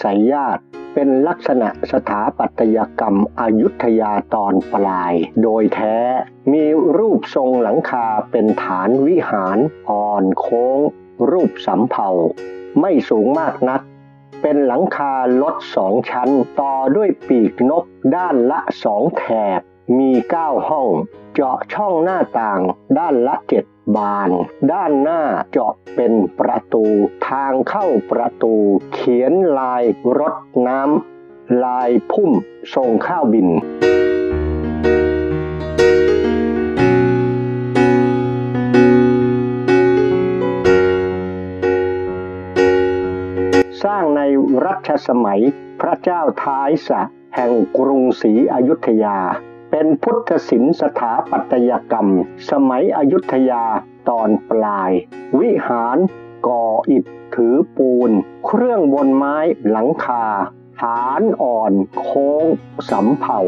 ธไสยญาติเป็นลักษณะสถาปัตยกรรมอายุทยาตอนปลาย โดยแท้มีรูปทรงหลังคาเป็นฐานวิหารอ่อนโค้ง รูปสำเภาไม่สูงมากนัก เป็นหลังคาลดสองชั้น ต่อด้วยปีกนกด้านละสองแถบ มีเก้าห้อง เจาะช่องหน้าต่างด้านละเจ็ดบาน ด้านหน้าเจาะเป็นประตู ทางเข้าประตู เขียนลายรถน้ำลายพุ่มทรงข้าวบินสร้างในรัชสมัยพระเจ้าท้ายสะแห่งกรุงศรีอยุธยา เป็นพุทธศิลป์สถาปัตยกรรม สมัยอยุธยาตอนปลาย วิหาร ก่ออิฐถือปูน เครื่องบนไม้หลังคา ฐานอ่อน โค้งสำเภา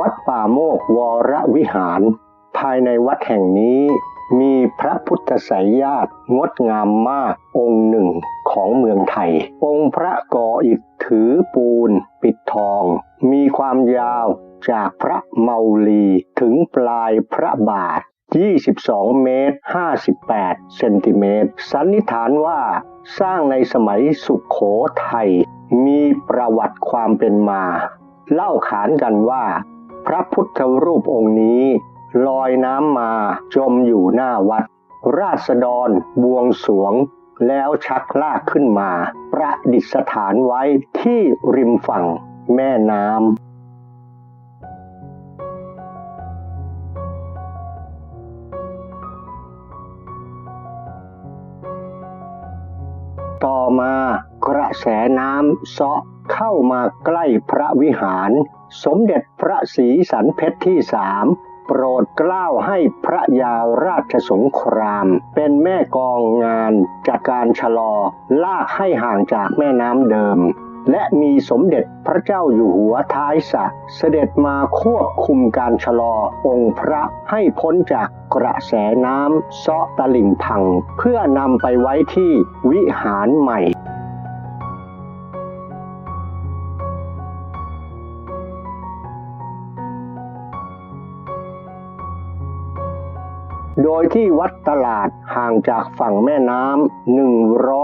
วัดป่าโมกวรวิหาร ภายในวัดแห่งนี้มีพระพุทธไสยญาติงดงามมากองค์หนึ่งของเมืองไทย องค์พระก่ออิฐถือปูน ปิดทอง มีความยาวจากพระเมาลีถึงปลายพระบาท 22 เมตร 58 เซนติเมตร สันนิษฐานว่าสร้างในสมัยสุขโขทัย มีประวัติความเป็นมา เล่าขานกันว่า พระพุทธรูปองค์นี้ลอยน้ำมาจมอยู่หน้าวัด ราษฎรบวงสวง แล้วชักลากขึ้นมา ประดิษฐานไว้ที่ริมฝั่งแม่น้ำต่อมากระแสน้ำเซาะเข้ามาใกล้พระวิหาร สมเด็จพระศรีสันเพชรที่สามโปรดเกล้าให้พระยาราชสงคราม เป็นแม่กองงานจากการชะลอ ลากให้ห่างจากแม่น้ำเดิม และมีสมเด็จพระเจ้าอยู่หัวท้ายสะเสด็จมาควบคุมการชะลอองค์พระให้พ้นจากกระแสน้ำเซาะตลิ่งพัง เพื่อนำไปไว้ที่วิหารใหม่ โดยที่วัดตลาดห่างจากฝั่งแม่น้ำ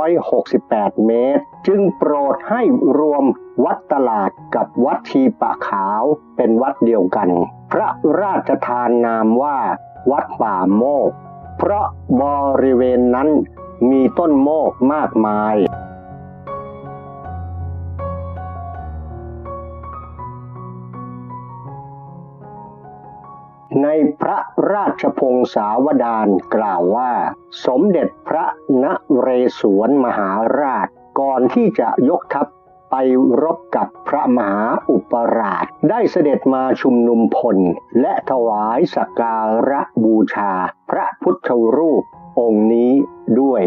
168 เมตร จึงโปรดให้รวมวัดตลาดกับวัดทีปะขาวเป็นวัดเดียวกัน พระราชทานนามว่า วัดป่าโมก เพราะบริเวณนั้นมีต้นโมกมากมาย ในพระราชพงศาวดารกล่าวว่า สมเด็จพระนเรศวรมหาราชก่อนที่จะยกทัพไปรบกับพระมหาอุปราช ได้เสด็จมาชุมนุมพล และถวายสักการะบูชา พระพุทธรูปองค์นี้ด้วย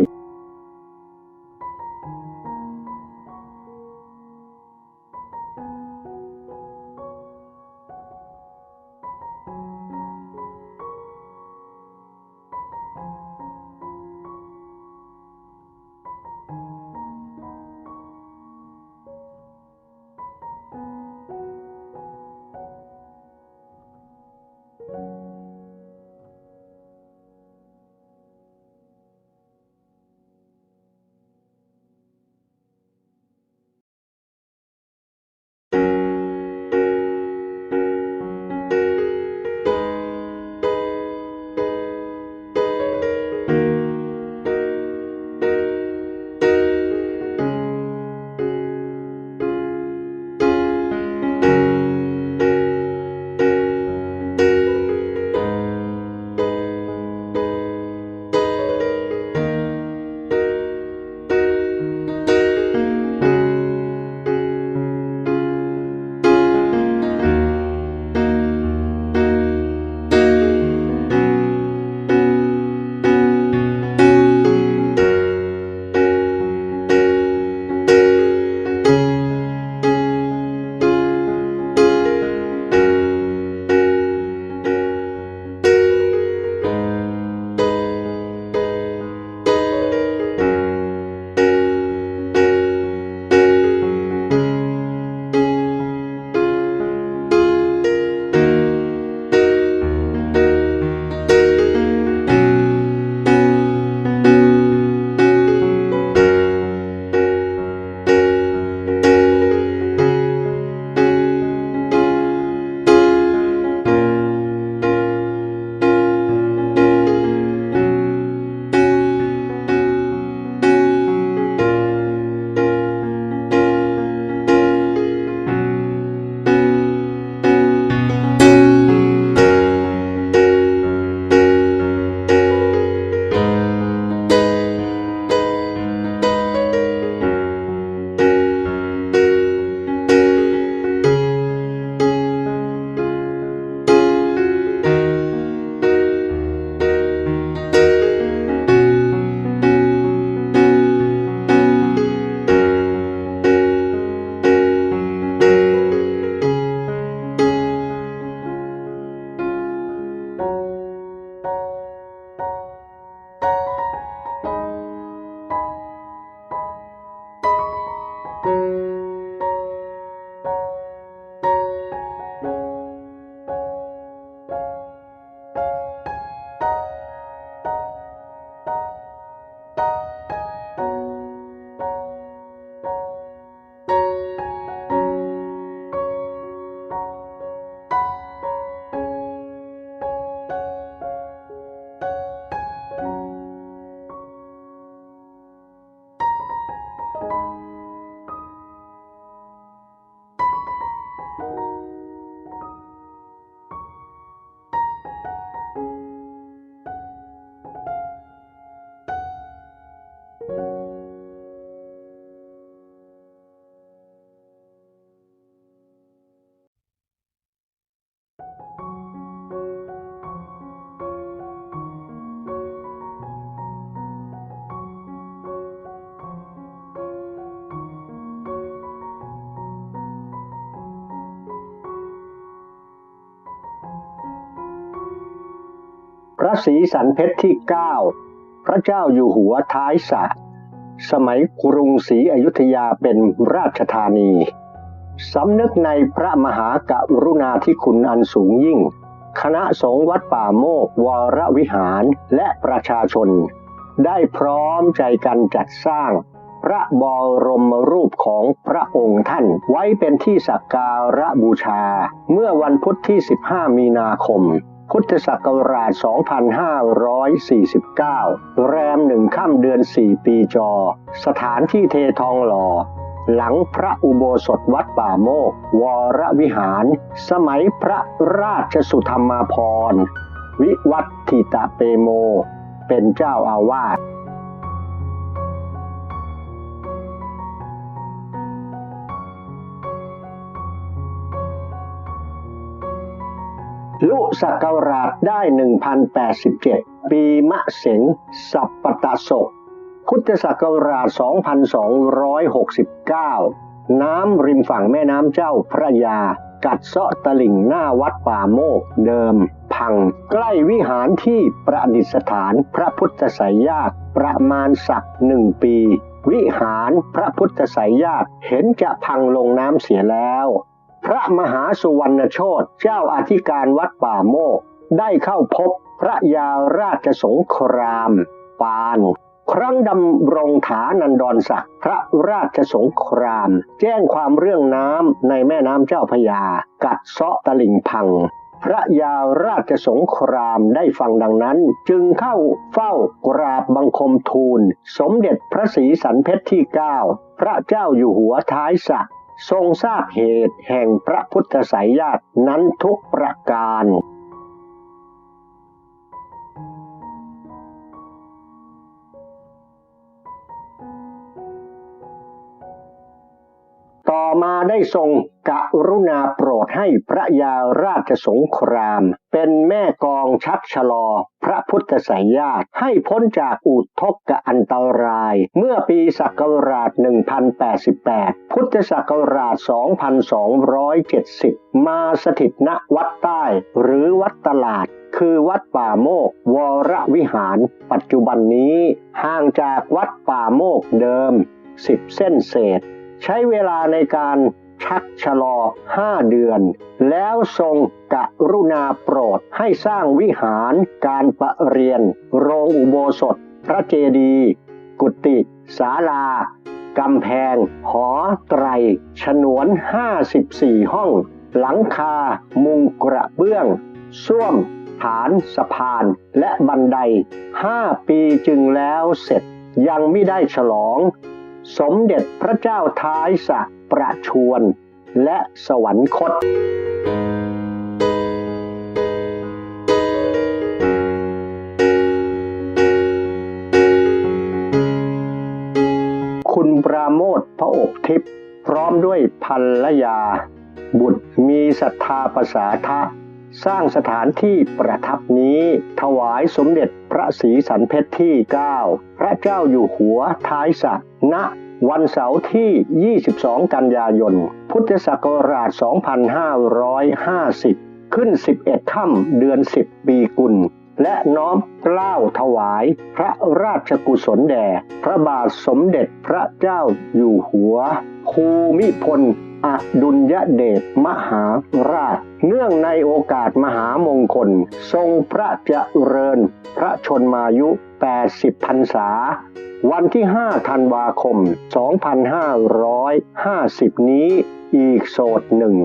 ระศรีสันเพชรที่ 9 พระเจ้าอยู่หัวท้ายสระสมัยกรุงศรีอยุธยาเป็นราชธานีสำนึกในพระมหากรุณาธิคุณอันสูงยิ่ง คณะสงฆ์วัดป่าโมกวรวิหารและประชาชน ได้พร้อมใจกันจัดสร้าง พระบรมรูปของพระองค์ท่านไว้เป็นที่สักการะบูชา เมื่อวันพุธที่ 15 มีนาคม พุทธศักราช 2549 แรมหนึ่งค่ำเดือน 4 ปีจอ สถานที่เททองหล่อ หลังพระอุโบสถวัดป่าโมก วรวิหาร สมัยพระราชสุธรรมาภรณ์วิวัตถิตะเปโม เป็นเจ้าอาวาส ลุศักราชได้ 1087 ปีมะเสงสัปปตะศกพุทธศักราช 2269 น้ำริมฝั่งแม่น้ำเจ้าพระยา กัดเซาะตลิ่งหน้าวัดป่าโมกเดิม พัง ใกล้วิหารที่ประดิษฐานพระพุทธไสยญาติประมาณสักหนึ่งปี วิหารพระพุทธไสยญาติเห็นจะพังลงน้ำเสียแล้ว ระมหาสุวรรณโชตเจ้าอธิการวัดป่าโมก ได้เข้าพบพระยาราชสงคราม ปาน ครั้งดำรงฐานันดรศักดิ์พระราชสงคราม แจ้งความเรื่องน้ำในแม่น้ำเจ้าพยา กัดเซาะตลิ่งพัง พระยาราชสงครามได้ฟังดังนั้น จึงเข้าเฝ้ากราบบังคมทูล สมเด็จพระศรีสันเพชรที่ 9 พระเจ้าอยู่หัวท้ายสระ ทรงทราบเหตุแห่งพระพุทธไสยญาตินั้นทุกประการ ต่อมาได้ทรงกรุณาโปรดให้พระยาราชสงคราม เป็นแม่กองชักชะลอ พระพุทธไสยญาติให้พ้นจากอุทกอันตราย เมื่อปีศักราช 1088 พุทธศักราช 2270 มาสถิตณวัดใต้หรือวัดตลาดคือวัดป่าโมกวรวิหาร ปัจจุบันนี้ห่างจากวัดป่าโมกเดิม 10 เส้นเศษ ใช้เวลาในการชักชะลอ5เดือน แล้วทรงกะรุณาโปรดให้สร้างวิหารการประเรียน โรงอุโบสถ พระเจดีย์กุฏิศาลากำแพง หอไตร ฉนวน 54 ห้อง หลังคา มุงกระเบื้อง ส้วม ฐานสะพาน และบันได 5 ปีจึงแล้วเสร็จ ยังไม่ได้ฉลอง สมเด็จพระเจ้าท้ายสะประชวน และสวรรคต คุณปราโมทพระอบทิพย์พร้อมด้วยภรรยา บุตรมีศรัทธาประสาทะ สร้างสถานที่ประทับนี้ ถวายสมเด็จพระศรีสันเพชรที่ 9 พระเจ้าอยู่หัวท้ายสระณวันเสาร์ที่ 22 กันยายน พุทธศักราช 2550 ขึ้น 11 ค่ำเดือน 10 ปีกุล และน้อมเกล้าถวายพระราชกุศลแด่ พระบาทสมเด็จพระเจ้าอยู่หัว ภูมิพล อดุลยเดชมหาราช เนื่องในโอกาสมหามงคล ทรงพระเจริญ พระชนมายุ 80พรรษา วันที่ 5 ธันวาคม 2550 นี้อีกโสดหนึ่ง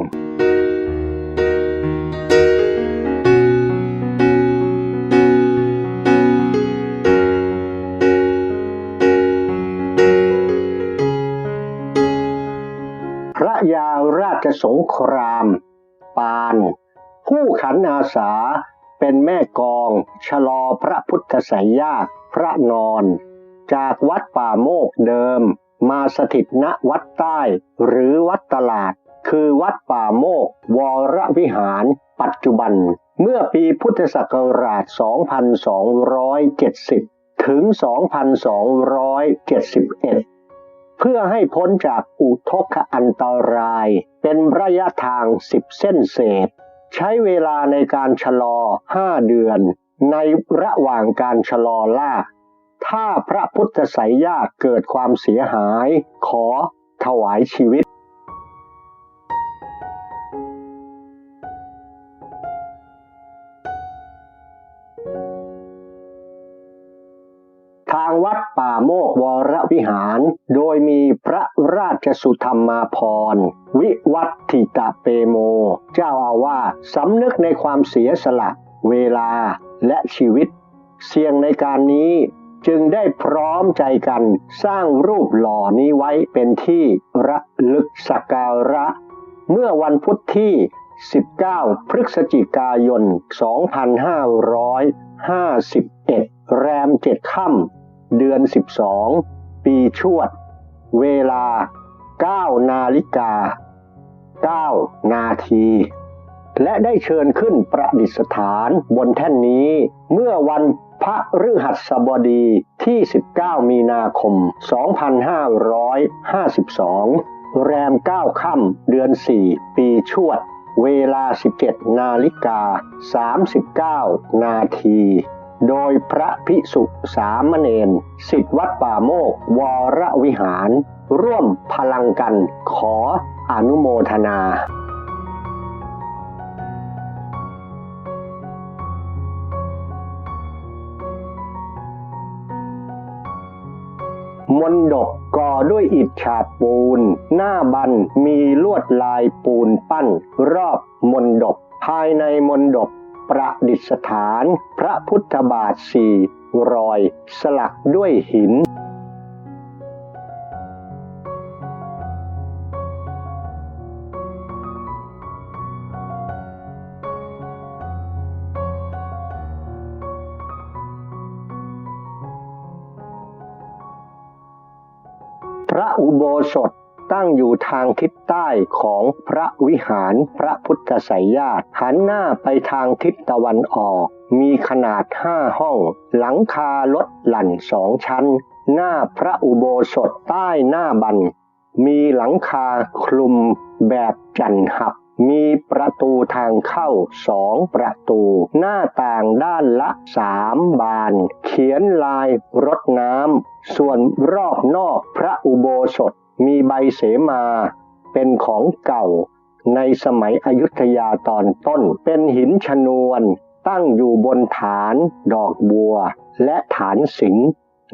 ชสงคราม ปาน ผู้ขันอาสาเป็นแม่กองชะลอพระพุทธไสยญาติพระนอน จากวัดป่าโมกเดิม มาสถิตณวัดใต้หรือวัดตลาด คือวัดป่าโมก วรวิหาร ปัจจุบัน เมื่อปีพุทธศักราช 2270 ถึง 2271 เพื่อให้พ้นจากอุทกอันตราย เป็นระยะทาง10เส้นเศษ ใช้เวลาในการชะลอ5เดือน ในระหว่างการชะลอล่า ถ้าพระพุทธไสยญาเกิดความเสียหาย ขอถวายชีวิต วัดป่าโมกวรวิหาร โดยมีพระราชสุธรรมาพรณ์วิวัติตะเปโม เจ้าอาวาสสำนึกในความเสียสละ เวลาและชีวิต เสี่ยงในการนี้จึงได้พร้อมใจกันสร้างรูปหล่อนี้ไว้เป็นที่ระลึกสักการะ เมื่อวันพุธที่ 19 พฤศจิกายน 2551 แรมเจ็ดค่ำ เดือน 12 ปีชวด เวลา 9 นาฬิกา 9 นาที และได้เชิญขึ้นประดิษฐานบนแท่นนี้เมื่อวันพระฤหัสบดีที่ 19 มีนาคม 2552 แรม 9 ค่ำเดือน 4 ปีชวด เวลา 17 นาฬิกา 39 นาที โดยพระภิกษุสามเณรสิทธวัดป่าโมกวรวิหาร ร่วมพลังกันขออนุโมทนามนดบก่อด้วยอิฐฉาบปูน หน้าบันมีลวดลายปูนปั้น รอบมนดบภายในมนดบ ประดิษฐานพระพุทธบาทสี่รอยสลักด้วยหินพระอุโบสถ ตั้งอยู่ทางทิศใต้ของพระวิหารพระพุทธไสยญาติหันหน้าไปทางทิศตะวันออก มีขนาดห้าห้อง หลังคาลดหลั่นสองชั้น หน้าพระอุโบสถใต้หน้าบัน มีหลังคาคลุมแบบจันหับ มีประตูทางเข้าสองประตู หน้าต่างด้านละสามบาน เขียนลายรถน้ำ ส่วนรอบนอกพระอุโบสถ มีใบเสมาเป็นของเก่าในสมัยอยุธยาตอนต้น เป็นหินชนวนตั้งอยู่บนฐานดอกบัว และฐานสิง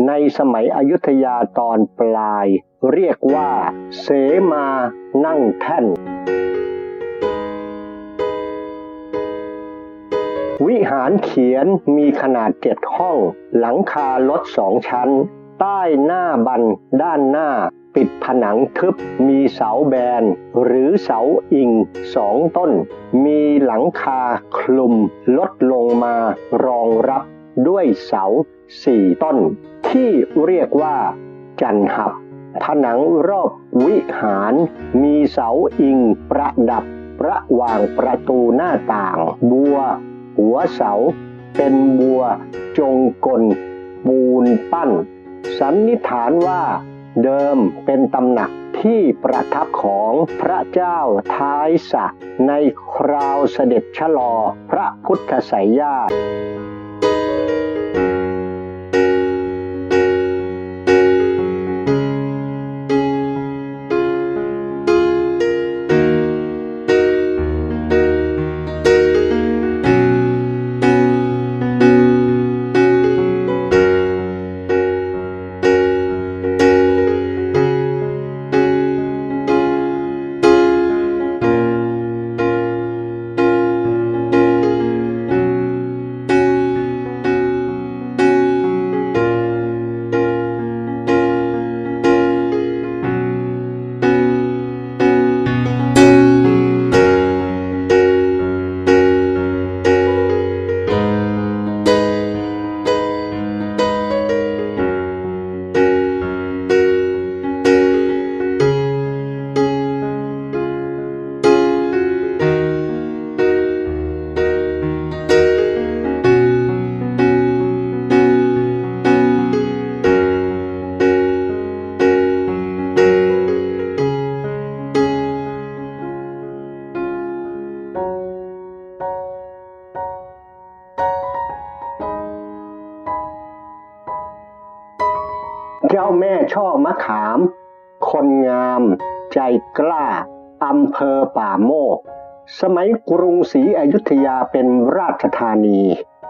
ในสมัยอยุธยาตอนปลาย เรียกว่า เสมานั่งแท่น วิหารเขียนมีขนาดเจ็ดห้อง หลังคาลดสองชั้น ใต้หน้าบันด้านหน้า ปิดผนังทึบ มีเสาแบน หรือเสาอิงสองต้น มีหลังคาคลุม ลดลงมารองรับด้วยเสาสี่ต้น ที่เรียกว่า จันหับ ผนังรอบวิหาร มีเสาอิงประดับระหว่างประตูหน้าต่าง บัว หัวเสา เป็นบัวจงกลปูนปั้น สันนิษฐานว่า เดิมเป็นตำหนักที่ประทับของพระเจ้าท้ายสะในคราวเสด็จชะลอพระพุทธไสยญาติ จ้าแม่ช่อมะขาม คนงาม ใจกล้าอำเภอป่าโมก สมัยกรุงศรีอยุธยาเป็นราชธานี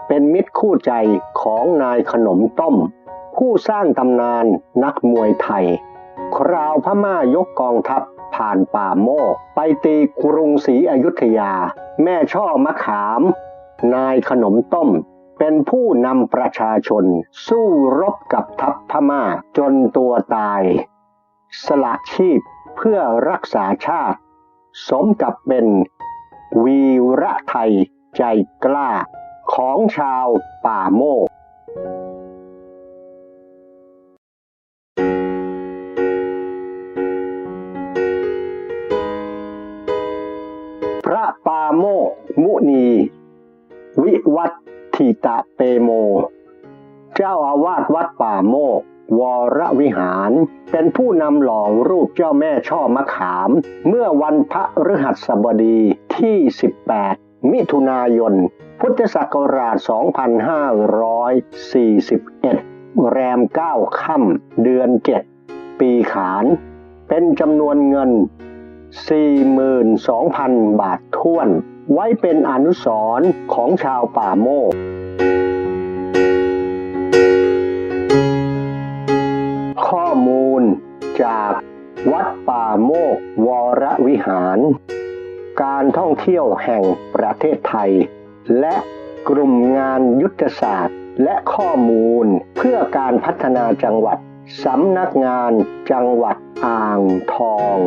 เป็นมิตรคู่ใจของนายขนมต้ม ผู้สร้างตำนานนักมวยไทย คราวพม่ายกกองทัพผ่านป่าโมก ไปตีกรุงศรีอยุธยา แม่ช่อมะขาม นายขนมต้ม เป็นผู้นำประชาชน สู้รบกับทัพพม่าจนตัวตาย สละชีพเพื่อรักษาชาติ สมกับเป็นวีระไทยใจกล้าของชาวป่าโมกพระปาโมกมุนี วิวัต ถิตะเปโม เจ้าอาวาสวัดป่าโมก วรวิหาร เป็นผู้นำหล่อรูปเจ้าแม่ช่อมะขาม เมื่อวันพระฤหัสบดีที่ 18 มิถุนายน พุทธศักราช 2541 แรม 9 ค่ำเดือน 7 ปีขาน เป็นจำนวนเงิน 42,000 บาทท้วน ไว้เป็นอนุสรณ์ของชาวป่าโมก ข้อมูลจากวัดป่าโมกวรวิหาร การท่องเที่ยวแห่งประเทศไทย และกลุ่มงานยุทธศาสตร์และข้อมูลเพื่อการพัฒนาจังหวัดสำนักงานจังหวัดอ่างทอง